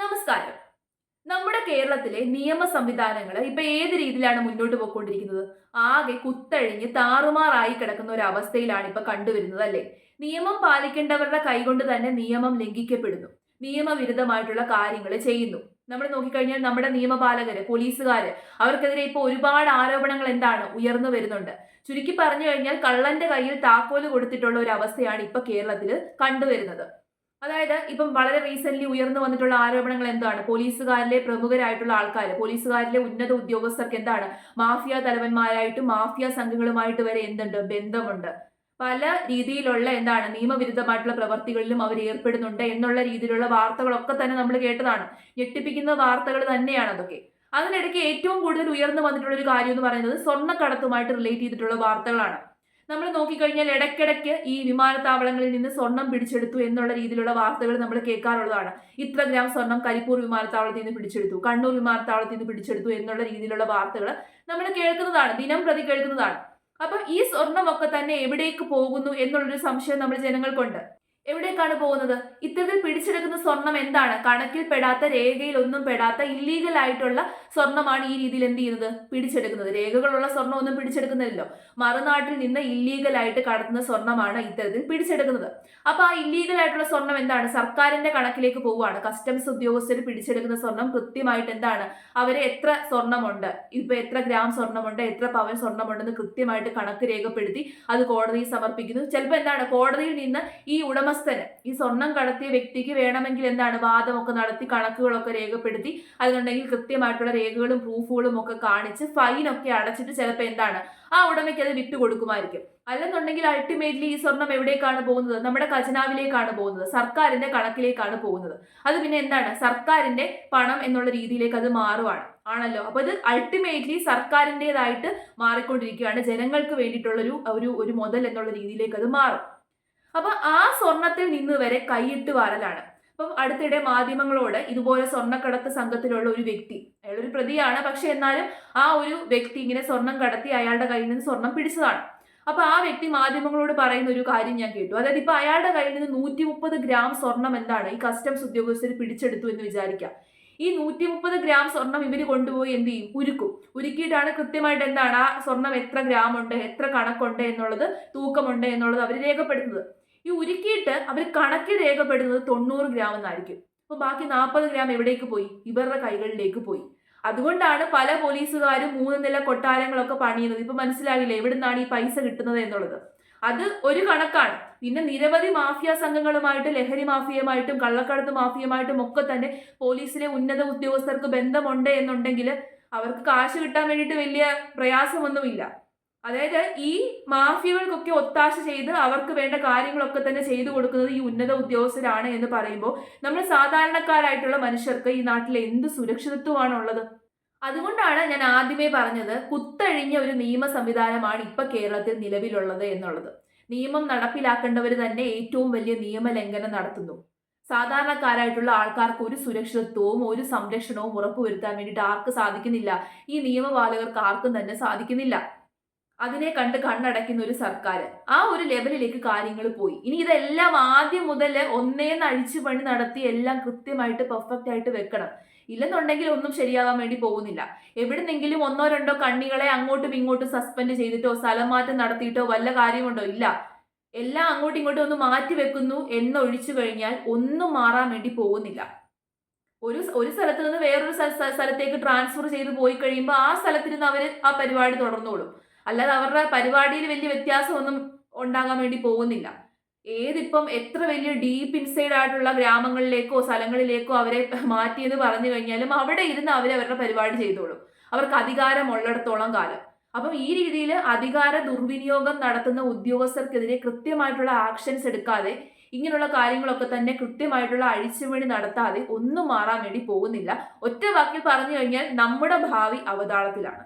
നമസ്കാരം. നമ്മുടെ കേരളത്തിലെ നിയമ സംവിധാനങ്ങൾ ഇപ്പൊ ഏത് രീതിയിലാണ് മുന്നോട്ട് പോയിക്കൊണ്ടിരിക്കുന്നത്? ആകെ കുത്തഴിഞ്ഞ് താറുമാറായി കിടക്കുന്ന ഒരു അവസ്ഥയിലാണ് ഇപ്പൊ കണ്ടുവരുന്നത് അല്ലേ? നിയമം പാലിക്കേണ്ടവരുടെ കൈകൊണ്ട് തന്നെ നിയമം ലംഘിക്കപ്പെടുന്നു. നിയമവിരുദ്ധമായിട്ടുള്ള കാര്യങ്ങൾ ചെയ്യുന്നു. നമ്മൾ നോക്കിക്കഴിഞ്ഞാൽ നമ്മുടെ നിയമപാലകര് പോലീസുകാര് അവർക്കെതിരെ ഇപ്പോൾ ഒരുപാട് ആരോപണങ്ങൾ എന്താണ് ഉയർന്നു വരുന്നുണ്ട്. ചുരുക്കി പറഞ്ഞു കഴിഞ്ഞാൽ കള്ളന്റെ കയ്യിൽ താക്കോൽ കൊടുത്തിട്ടുള്ള ഒരു അവസ്ഥയാണ് ഇപ്പൊ കേരളത്തിൽ കണ്ടുവരുന്നത്. അതായത് ഇപ്പം വളരെ റീസെന്റ് ഉയർന്നു വന്നിട്ടുള്ള ആരോപണങ്ങൾ എന്താണ്? പോലീസുകാരിലെ പ്രമുഖരായിട്ടുള്ള ആൾക്കാർ പോലീസുകാരിലെ ഉന്നത ഉദ്യോഗസ്ഥർക്ക് എന്താണ്? മാഫിയ തലവന്മാരായിട്ട് മാഫിയ സംഘങ്ങളുമായിട്ട് വരെ എന്തുണ്ട്? ബന്ധമുണ്ട്. പല രീതിയിലുള്ള എന്താണ്? നിയമവിരുദ്ധമായിട്ടുള്ള പ്രവർത്തികളിലും അവർ ഏർപ്പെടുന്നുണ്ട് എന്നുള്ള രീതിയിലുള്ള വാർത്തകളൊക്കെ തന്നെ നമ്മൾ കേട്ടതാണ്. ഞെട്ടിപ്പിക്കുന്ന വാർത്തകൾ തന്നെയാണ് അതൊക്കെ. അതിനിടയ്ക്ക് ഏറ്റവും കൂടുതൽ ഉയർന്നു വന്നിട്ടുള്ള ഒരു കാര്യം എന്ന് പറയുന്നത് സ്വർണക്കടത്തുമായിട്ട് റിലേറ്റ് ചെയ്തിട്ടുള്ള വാർത്തകളാണ്. നമ്മൾ നോക്കിക്കഴിഞ്ഞാൽ ഇടയ്ക്കിടയ്ക്ക് ഈ വിമാനത്താവളങ്ങളിൽ നിന്ന് സ്വർണം പിടിച്ചെടുത്തു എന്നുള്ള രീതിയിലുള്ള വാർത്തകൾ നമ്മൾ കേൾക്കാറുള്ളതാണ്. ഇത്ര ഗ്രാം സ്വർണം കരിപ്പൂർ വിമാനത്താവളത്തിൽ നിന്ന് പിടിച്ചെടുത്തു കണ്ണൂർ വിമാനത്താവളത്തിൽ നിന്ന് പിടിച്ചെടുത്തു എന്നുള്ള രീതിയിലുള്ള വാർത്തകൾ നമ്മൾ കേൾക്കുന്നതാണ് ദിനം പ്രതി കേൾക്കുന്നതാണ്. അപ്പം ഈ സ്വർണമൊക്കെ തന്നെ എവിടേക്ക് പോകുന്നു എന്നുള്ളൊരു സംശയം നമ്മൾ ജനങ്ങൾക്കുണ്ട്. എവിടേക്കാണ് പോകുന്നത്? ഇത്തരത്തിൽ പിടിച്ചെടുക്കുന്ന സ്വർണം എന്താണ്? കണക്കിൽ പെടാത്ത രേഖയിൽ ഒന്നും പെടാത്ത ഇല്ലീഗൽ ആയിട്ടുള്ള സ്വർണമാണ് ഈ രീതിയിൽ എന്ത് ചെയ്യുന്നത്? പിടിച്ചെടുക്കുന്നത്. രേഖകളുള്ള സ്വർണമൊന്നും പിടിച്ചെടുക്കുന്നില്ലല്ലോ. മറുനാട്ടിൽ നിന്ന് ഇല്ലീഗലായിട്ട് കടത്തുന്ന സ്വർണമാണ് ഇത്തരത്തിൽ പിടിച്ചെടുക്കുന്നത്. അപ്പൊ ആ ഇല്ലീഗൽ ആയിട്ടുള്ള സ്വർണം എന്താണ്? സർക്കാരിന്റെ കണക്കിലേക്ക് പോവുകയാണ്. കസ്റ്റംസ് ഉദ്യോഗസ്ഥർ പിടിച്ചെടുക്കുന്ന സ്വർണം കൃത്യമായിട്ട് എന്താണ്? അവരെ എത്ര സ്വർണമുണ്ട്? ഇപ്പൊ എത്ര ഗ്രാം സ്വർണമുണ്ട്? എത്ര പവൻ സ്വർണമുണ്ടെന്ന് കൃത്യമായിട്ട് കണക്ക് രേഖപ്പെടുത്തി അത് കോടതിയിൽ സമർപ്പിക്കുന്നു. ചിലപ്പോൾ എന്താണ്? കോടതിയിൽ നിന്ന് ഈ ഉടമസ്ഥന് ഈ സ്വർണം കടത്തിയ വ്യക്തിക്ക് വേണമെങ്കിൽ എന്താണ്? വാദമൊക്കെ നടത്തി കണക്കുകളൊക്കെ രേഖപ്പെടുത്തി അതുണ്ടെങ്കിൽ കൃത്യമായിട്ടുള്ള രേഖകളും പ്രൂഫുകളും ഒക്കെ കാണിച്ച് ഫൈനൊക്കെ അടച്ചിട്ട് ചിലപ്പോൾ എന്താണ് ആ ഉടമയ്ക്ക് അത് വിട്ടു കൊടുക്കുമായിരിക്കും. അല്ലെന്നുണ്ടെങ്കിൽ അൾട്ടിമേറ്റ്ലി ഈ സ്വർണം എവിടേക്കാണ് പോകുന്നത്? നമ്മുടെ ഖജനാവിലേക്കാണ് പോകുന്നത്. സർക്കാരിന്റെ കണക്കിലേക്കാണ് പോകുന്നത്. അത് പിന്നെ എന്താണ്? സർക്കാരിന്റെ പണം എന്നുള്ള രീതിയിലേക്ക് അത് മാറുവാണ്. ആണല്ലോ? അപ്പൊ ഇത് അൾട്ടിമേറ്റ്ലി സർക്കാരിന്റെതായിട്ട് മാറിക്കൊണ്ടിരിക്കുകയാണ്. ജനങ്ങൾക്ക് വേണ്ടിയിട്ടുള്ളൊരു ഒരു ഒരു മുതൽ എന്നുള്ള രീതിയിലേക്ക് അത് മാറും. അപ്പൊ ആ സ്വർണത്തിൽ നിന്ന് വരെ കൈയിട്ട് വാരലാണ്. അപ്പം അടുത്തിടെ മാധ്യമങ്ങളോട് ഇതുപോലെ സ്വർണക്കടത്ത് സംഘത്തിലുള്ള ഒരു വ്യക്തി അയാൾ ഒരു പ്രതിയാണ്. പക്ഷെ എന്നാലും ആ ഒരു വ്യക്തി ഇങ്ങനെ സ്വർണം കടത്തി അയാളുടെ കയ്യിൽ നിന്ന് സ്വർണം പിടിച്ചതാണ്. അപ്പൊ ആ വ്യക്തി മാധ്യമങ്ങളോട് പറയുന്ന ഒരു കാര്യം ഞാൻ കേട്ടു. അതായത് ഇപ്പൊ അയാളുടെ കയ്യിൽ നിന്ന് നൂറ്റി മുപ്പത് ഗ്രാം സ്വർണം എന്താണ്? ഈ കസ്റ്റംസ് ഉദ്യോഗസ്ഥർ പിടിച്ചെടുത്തു എന്ന് വിചാരിക്കാം. ഈ നൂറ്റി മുപ്പത് ഗ്രാം സ്വർണം ഇവർ കൊണ്ടുപോയി എന്ത് ചെയ്യും? ഉരുക്കും. ഉരുക്കിയിട്ടാണ് കൃത്യമായിട്ട് എന്താണ്? ആ സ്വർണം എത്ര ഗ്രാം ഉണ്ട് എത്ര കണക്കുണ്ട്? എന്നുള്ളത് തൂക്കമുണ്ട് എന്നുള്ളത് അവർ രേഖപ്പെടുത്തുന്നത്. ഈ ഉരുക്കിയിട്ട് അവർ കണക്കിൽ രേഖപ്പെടുന്നത് തൊണ്ണൂറ് ഗ്രാം എന്നായിരിക്കും. അപ്പൊ ബാക്കി നാൽപ്പത് ഗ്രാം എവിടേക്ക് പോയി? ഇവരുടെ കൈകളിലേക്ക് പോയി. അതുകൊണ്ടാണ് പല പോലീസുകാരും മൂന്ന് നില കൊട്ടാരങ്ങളൊക്കെ പണിയുന്നത്. ഇപ്പൊ മനസ്സിലാകില്ല എവിടുന്നാണ് ഈ പൈസ കിട്ടുന്നത് എന്നുള്ളത്? അത് ഒരു കണക്കാണ്. പിന്നെ നിരവധി മാഫിയ സംഘങ്ങളുമായിട്ട് ലഹരി മാഫിയയുമായിട്ടും കള്ളക്കടത്ത് മാഫിയയുമായിട്ടും ഒക്കെ തന്നെ പോലീസിലെ ഉന്നത ഉദ്യോഗസ്ഥർക്ക് ബന്ധമുണ്ട് എന്നുണ്ടെങ്കിൽ അവർക്ക് കാശ് കിട്ടാൻ വേണ്ടിയിട്ട് വലിയ പ്രയാസമൊന്നുമില്ല. അതായത് ഈ മാഫിയകൾക്കൊക്കെ ഒത്താശ ചെയ്ത് അവർക്ക് വേണ്ട കാര്യങ്ങളൊക്കെ തന്നെ ചെയ്തു കൊടുക്കുന്നത് ഈ ഉന്നത ഉദ്യോഗസ്ഥരാണ് എന്ന് പറയുമ്പോൾ നമ്മൾ സാധാരണക്കാരായിട്ടുള്ള മനുഷ്യർക്ക് ഈ നാട്ടിൽ എന്ത് സുരക്ഷിതത്വമാണ് ഉള്ളത് അതുകൊണ്ടാണ് ഞാൻ ആദ്യമേ പറഞ്ഞത് കുത്തഴിഞ്ഞ ഒരു നിയമ സംവിധാനമാണ് ഇപ്പൊ കേരളത്തിൽ നിലവിലുള്ളത് എന്നുള്ളത്. നിയമം നടപ്പിലാക്കേണ്ടവർ തന്നെ ഏറ്റവും വലിയ നിയമലംഘനം നടത്തുന്നു. സാധാരണക്കാരായിട്ടുള്ള ആൾക്കാർക്ക് ഒരു സുരക്ഷിതത്വവും ഒരു സംരക്ഷണവും ഉറപ്പുവരുത്താൻ വേണ്ടിയിട്ട് ആർക്ക് സാധിക്കുന്നില്ല? ഈ നിയമപാലകർക്ക് ആർക്കും തന്നെ സാധിക്കുന്നില്ല. അതിനെ കണ്ട് കണ്ണടയ്ക്കുന്ന ഒരു സർക്കാർ ആ ഒരു ലെവലിലേക്ക് കാര്യങ്ങൾ പോയി. ഇനി ഇതെല്ലാം ആദ്യം മുതൽ ഒന്നേന്ന് അഴിച്ചു പണി നടത്തി എല്ലാം കൃത്യമായിട്ട് പെർഫെക്റ്റ് ആയിട്ട് വെക്കണം. ഇല്ലെന്നുണ്ടെങ്കിൽ ഒന്നും ശരിയാവാൻ വേണ്ടി പോകുന്നില്ല. എവിടുന്നെങ്കിലും ഒന്നോ രണ്ടോ കണ്ണികളെ അങ്ങോട്ടും ഇങ്ങോട്ടും സസ്പെൻഡ് ചെയ്തിട്ടോ സ്ഥലം മാറ്റം നടത്തിയിട്ടോ വല്ല കാര്യമുണ്ടോ? ഇല്ല. എല്ലാം അങ്ങോട്ടും ഇങ്ങോട്ടും ഒന്ന് മാറ്റി വെക്കുന്നു. എന്നൊഴിച്ചു കഴിഞ്ഞാൽ ഒന്നും മാറാൻ വേണ്ടി പോകുന്നില്ല. ഒരു ഒരു സ്ഥലത്ത് നിന്ന് വേറൊരു സ്ഥലത്തേക്ക് ട്രാൻസ്ഫർ ചെയ്ത് പോയി കഴിയുമ്പോൾ ആ സ്ഥലത്തിരുന്ന് അവർ ആ പരിപാടി തുടർന്നോളും. അല്ലാതെ അവരുടെ പരിപാടിയിൽ വലിയ വ്യത്യാസമൊന്നും ഉണ്ടാകാൻ വേണ്ടി പോകുന്നില്ല. ഏതിപ്പം എത്ര വലിയ ഡീപ്പ് ഇൻസൈഡ് ആയിട്ടുള്ള ഗ്രാമങ്ങളിലേക്കോ സ്ഥലങ്ങളിലേക്കോ അവരെ മാറ്റിയെന്ന് പറഞ്ഞു കഴിഞ്ഞാലും അവിടെ ഇരുന്ന് അവർ അവരുടെ പരിപാടി ചെയ്തോളും. അവർക്ക് അധികാരം ഉള്ളിടത്തോളം കാലം. അപ്പം ഈ രീതിയിൽ അധികാര ദുർവിനിയോഗം നടത്തുന്ന ഉദ്യോഗസ്ഥർക്കെതിരെ കൃത്യമായിട്ടുള്ള ആക്ഷൻസ് എടുക്കാതെ ഇങ്ങനെയുള്ള കാര്യങ്ങളൊക്കെ തന്നെ കൃത്യമായിട്ടുള്ള അഴിച്ചുപണി നടത്താതെ ഒന്നും മാറാൻ വേണ്ടി പോകുന്നില്ല. ഒറ്റ വാക്കിൽ പറഞ്ഞു കഴിഞ്ഞാൽ നമ്മുടെ ഭാവി അവതാളത്തിലാണ്.